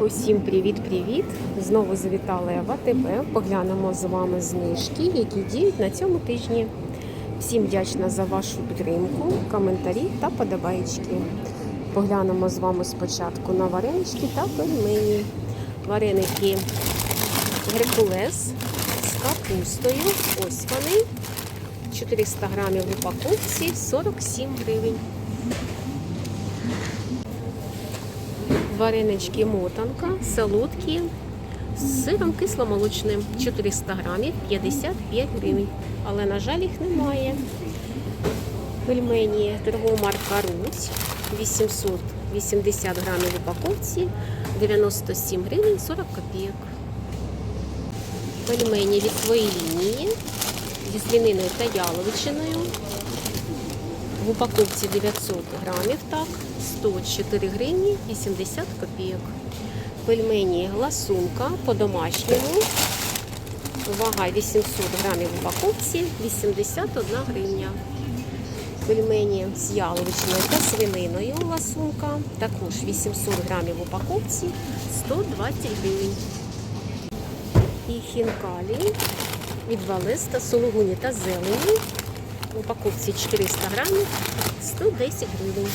Усім привіт-привіт! Знову завітали в АТБ. Поглянемо з вами знижки, які діють на цьому тижні. Всім вдячна за вашу підтримку, коментарі та подобаєчки. Поглянемо з вами спочатку на варенички та пельмені. Вареники Геркулес з капустою. Ось вони. 400 грамів в упаковці 47 гривень. Варенички мотанка, солодкі з сиром кисломолочним 400 грамів 55 гривень. Але, на жаль, їх немає. Пельмені торгова марка Русь 880 грамів в упаковці 97 гривень 40 копійок. Пельмені від своєї лінії зі свининою та яловичиною. В упаковці 900 грамів, так, 104 гривні 80 копійок. Пельмені ласунка по-домашньому. Вага 800 грамів в упаковці 81 гривня. Пельмені з яловичиною та свининою ласунка. Також 800 грамів в упаковці 120 гривень. І хінкалі від Валеста, сулугуні та зелені. В упаковці 400 грамів 110 гривень.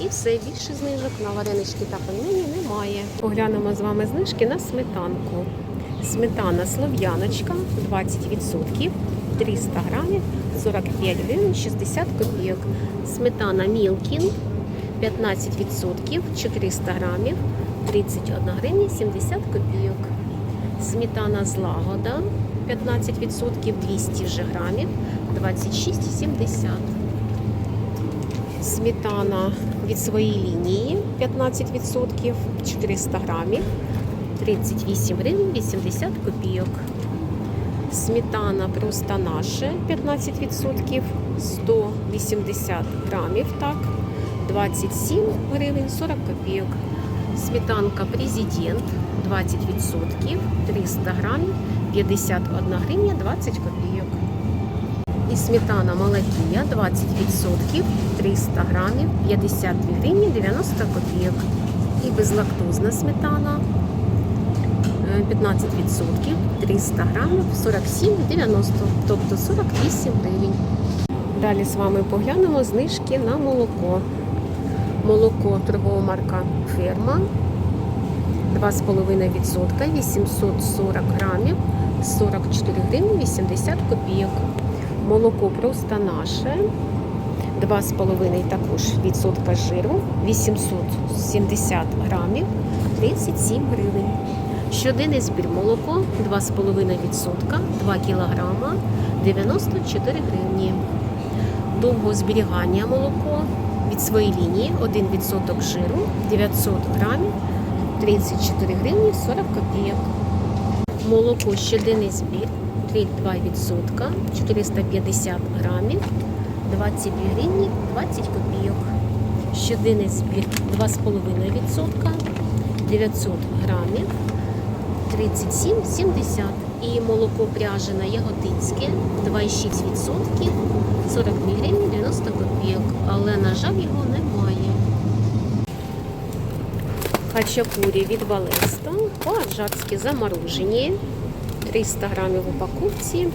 І все, більше знижок на варенички та пельмені немає. Поглянемо з вами знижки на сметанку. Сметана слов'яночка 20%, 300 грамів, 45 гривень, 60 копійок. Сметана Мілкін 15%, 400 грамів, 31 гривня, 70 копійок. Сметана злагода 15%, 200 вже грамів, 26,70. Сметана від своєї лінії 15%, 400 грамів, 38 гривень, 80 копійок. Сметана просто наше 15%, 180 грамів, так, 27 гривень, 40 копійок. Сметанка Президент 20%, 300 грамів, 51 гривня, 20 копійок. І сметана Малакія 20%, 300 грамів, 52 гривні, 90 копійок. І безлактозна сметана е, 15%, 300 грамів, 47,90, тобто 48 гривень. Далі з вами поглянемо знижки на молоко. Молоко торгова марка Ферма 2,5%, 840 грамів, 44 гривні, 80 копійок. Молоко просто наше. 2,5 також відсотка жиру, 870 грамів, 37 гривень. Щоденний збір молоко 2,5%, 2 кілограма, 94 гривні. Довго зберігання молоко від своєї лінії 1% жиру, 900 грамів, 34 гривні 40 копійок. Молоко щоденний збір 3,2%, 450 грамів, 22 гривні 20 копійок. Щоденний збір 2,5%, 900 грамів, 37,70. І молоко пряжене яготинське 2,6%, 42 гривні 90 копійок. Але, на жаль, його немає. Хачапурі від Валеста, по-аджарськи заморожені. 300 грамів в упаковці,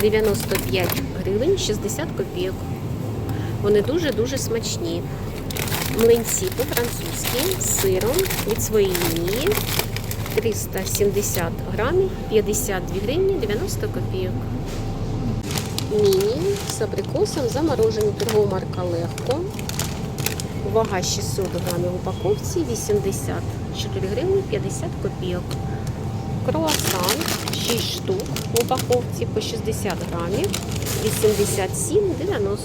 95 гривень 60 копійок. Вони дуже-дуже смачні. Млинці по-французьки з сиром від своєї лінії. 370 грамів, 52 гривні 90 копійок. Міні з абрикосом заморожені торгова марка Легко. Вага 600 грамів в упаковці, 84 гривні 50 копійок. Круасан 6 штук в упаковці по 60 грамів, 87,90.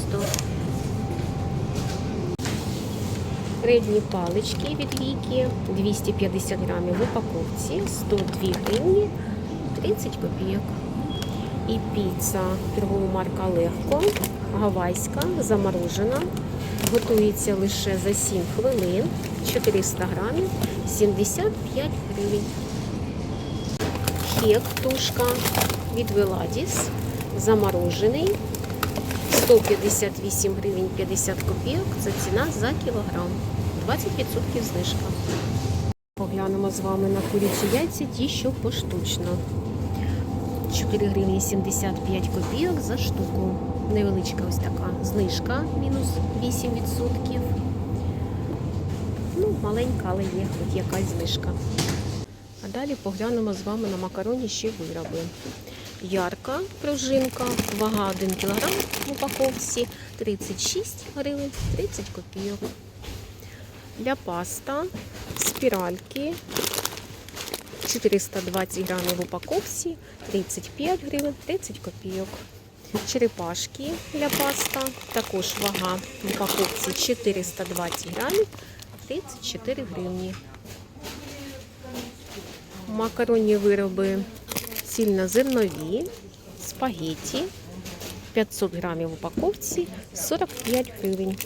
Рибні палички від віки 250 грамів в упаковці, 102 гривні 30 копійок. І піца торгова марка Легко, гавайська, заморожена. Готується лише за 7 хвилин, 400 грамів, 75 гривень. Хек тушка від Веладіс, заморожений, 158 гривень 50 копійок. Це ціна за кілограм. 20% знижка. Поглянемо з вами на курячі яйця, ті, що поштучно. 4 гривні 75 копійок за штуку. Невеличка ось така знижка, мінус 8%. Ну, маленька, але є хоч якась знижка. А далі поглянемо з вами на макароні ще вироби. Ярка пружинка, вага 1 кг в упаковці 36 гривень 30 копійок. Для паста спіральки 420 грамів в упаковці 35 гривень 30 копійок. Черепашки для паста, також вага в упаковці 420 грамів 34 гривні. Макаронні вироби цільнозернові, спагетті 500 грамів в упаковці 45 гривень.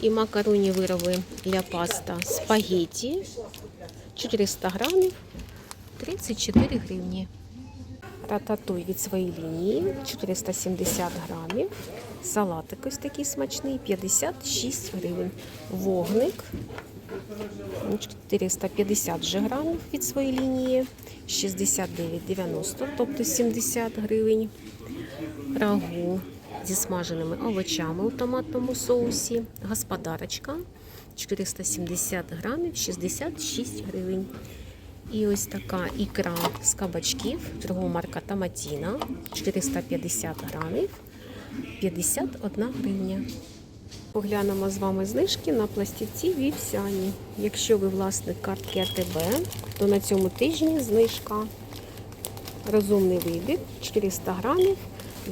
І макаронні вироби для паста спагетті 400 грамів 34 гривні. Рататуй від своєї лінії 470 грамів. Салатик ось такий смачний 56 гривень. Вогник 450 же грамів від своєї лінії 69,90, тобто 70 гривень. Рагу зі смаженими овочами у томатному соусі. Господарочка 470 грамів 66 гривень. І ось така ікра з кабачків, торгова марка Томатіна 450 грамів 51 гривня. Поглянемо з вами знижки на пластівці вівсяні. Якщо ви власник картки АТБ, то на цьому тижні знижка. Розумний вибір 400 грамів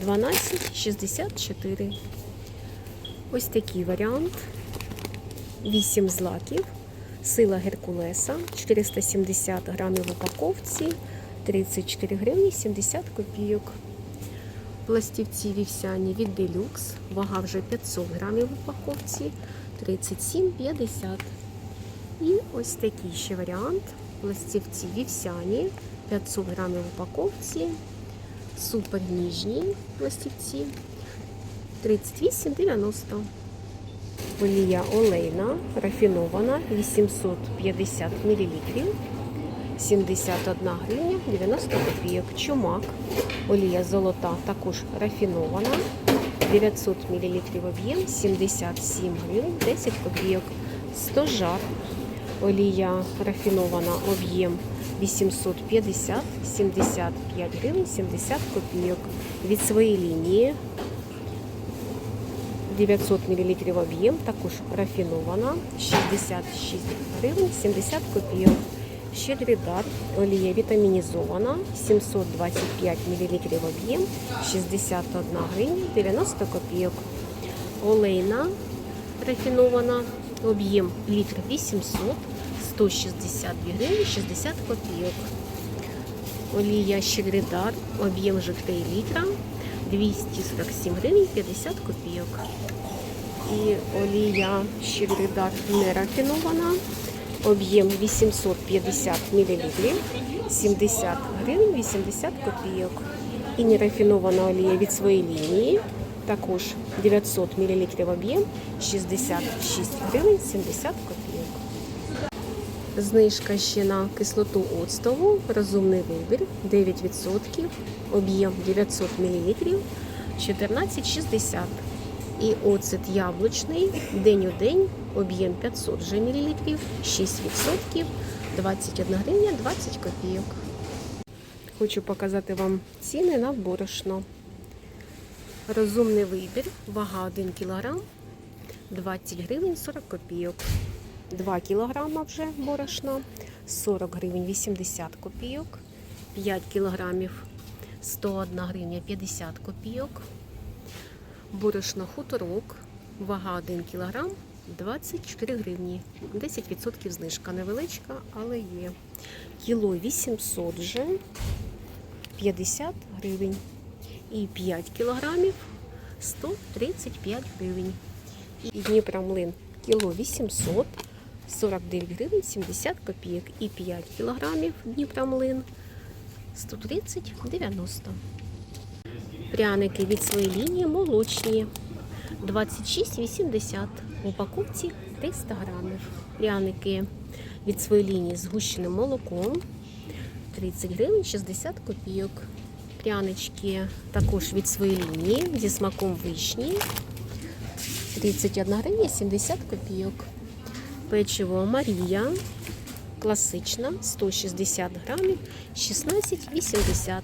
12,64. Ось такий варіант. 8 злаків. Сила Геркулеса 470 грамів в упаковці 34 гривні 70 копійок. Пластівці вівсяні від Делюкс. Вага вже 500 грамів в упаковці 37,50. І ось такий ще варіант. Пластівці вівсяні 500 грамів в упаковці. Супер ніжні пластівці 38,90. Олія олейна, рафінована 850 мл. 71 гривня 90 копійок. Чумак. Олія золота також рафінована. 900 мл об'єм, 77 гривень 10 копійок. 100 жар. Олія рафінована об'єм 850, 75 гривень 70 копійок. Від своєї лінії 900 мл об'єм, також рафінована, 66 гривень 70 копійок. Щедрий дар, олія вітамінізована, 725 мл об'єм, 61 гривня 90 копійок. Олейна рафінована, об'єм літр 800, 162 гривні 60 копійок. Олія щедрий дар, об'єм 3 літра, 247 гривень 50 копійок. І олія щедрий дар не рафінована. Об'єм 850 мл, 70 гривень 80 копійок. І нерафінована олія від своєї лінії. Також 900 мл об'єм 66 гривень 70 копійок. Знижка ще на кислоту оцтову, розумний вибір 9%, об'єм 900 мл 14,60. І оцет яблучний день у день, об'єм 500 же мл, 6%, 21 гривня 20 копійок. Хочу показати вам ціни на борошно. Розумний вибір, вага 1 кг, 20 гривень 40 копійок. 2 кг вже борошна, 40 гривень 80 копійок, 5 кг 101 гривня 50 копійок. Борошно хуторок, вага 1 кг, 24 гривні. 10% знижка невеличка, але є. Кіло 800 вже 50 гривень. І 5 кілограмів 135 гривень. І Дніпромлин кіло 800 49 гривень 70 копійок. І 5 кілограмів Дніпромлин 130 90. Пряники від своєї лінії молочні 26,80. В упаковці 300 грамів. Пряники від своєї лінії з гущеним молоком 30 гривень 60 копійок. Прянички також від своєї лінії зі смаком вишні 31 гривня 70 копійок. Печиво Марія класична 160 грамів 16,80.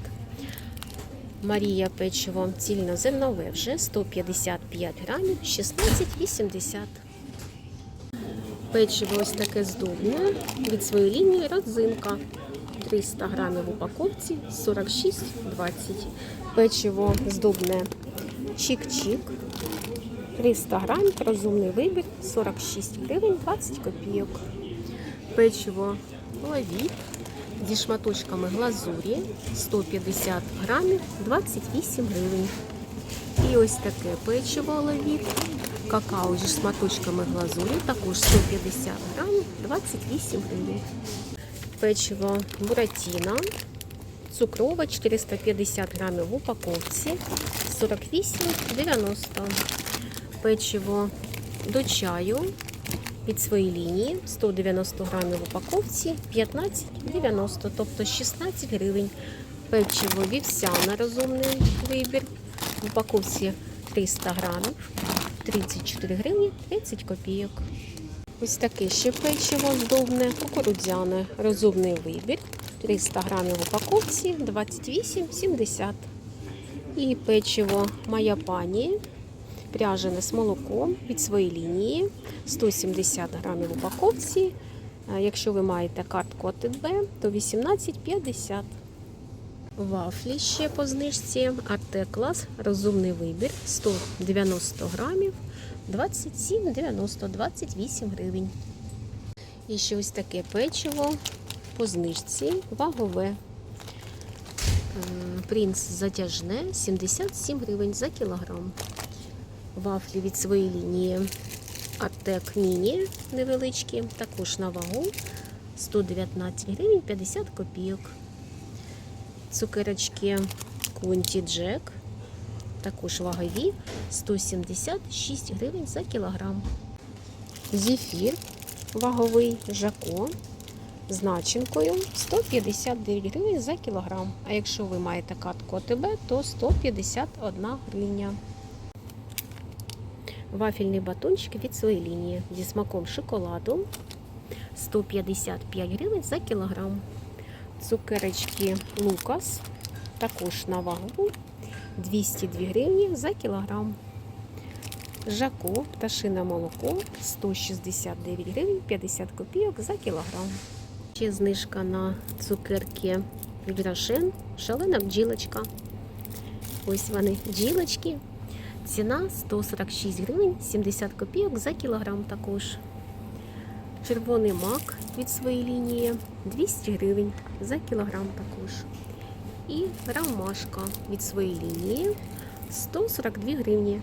Марія печиво цільнозернове вже 155 грамів 16,80. Печиво ось таке здобне від своєї лінії родзинка. 300 грамів в упаковці 46,20. Печиво здобне чик-чик. 300 грамів, розумний вибір 46 гривень 20 копійок. Печиво лавіт зі шматочками глазурі 150 грамів 28 гривень. І ось таке печиво лавіт, какао зі шматочками глазурі, також 150 грамів 28 гривень. Печиво буратіна, цукрове 450 грамів в упаковці 48,90. Печиво до чаю від своєї лінії 190 грамів в упаковці 15,90, тобто 16 гривень. Печиво вівсяне розумний вибір. В упаковці 300 грамів 34 гривні 30 копійок. Ось таке ще печиво здобне, кукурудзяне, розумний вибір. 300 грамів в упаковці 28,70. І печиво моя пані пряжене з молоком від своєї лінії 170 грамів упаковці. Якщо ви маєте картку АТБ, то 18,50. Вафлі ще по знижці. Арте клас, розумний вибір 190 грамів 27,90, 28 гривень. І ще ось таке печиво по знижці, вагове. Е, Принц затяжне 77 гривень за кілограм. Вафлі від своєї лінії Артек Міні невеличкі, також на вагу 119 гривень 50 копійок. Цукерочки Кунті Джек, також вагові 176 гривень за кілограм. Зефір ваговий Жако з начинкою 159 гривень за кілограм. А якщо ви маєте картку АТБ, то 151 гривня. Вафельний батончик від своєї лінії зі смаком шоколаду 155 гривень за кілограм. Цукерочки Лукас також на вагу 202 гривні за кілограм. Жако, пташине молоко 169 гривень 50 копійок за кілограм. Ще знижка на цукерки від Рошен, шалена бджілочка. Ось вони бджілочки. Ціна 146 гривень 70 копійок за кілограм також. Червоний мак від своєї лінії 200 гривень за кілограм також. І ромашка від своєї лінії 142 гривні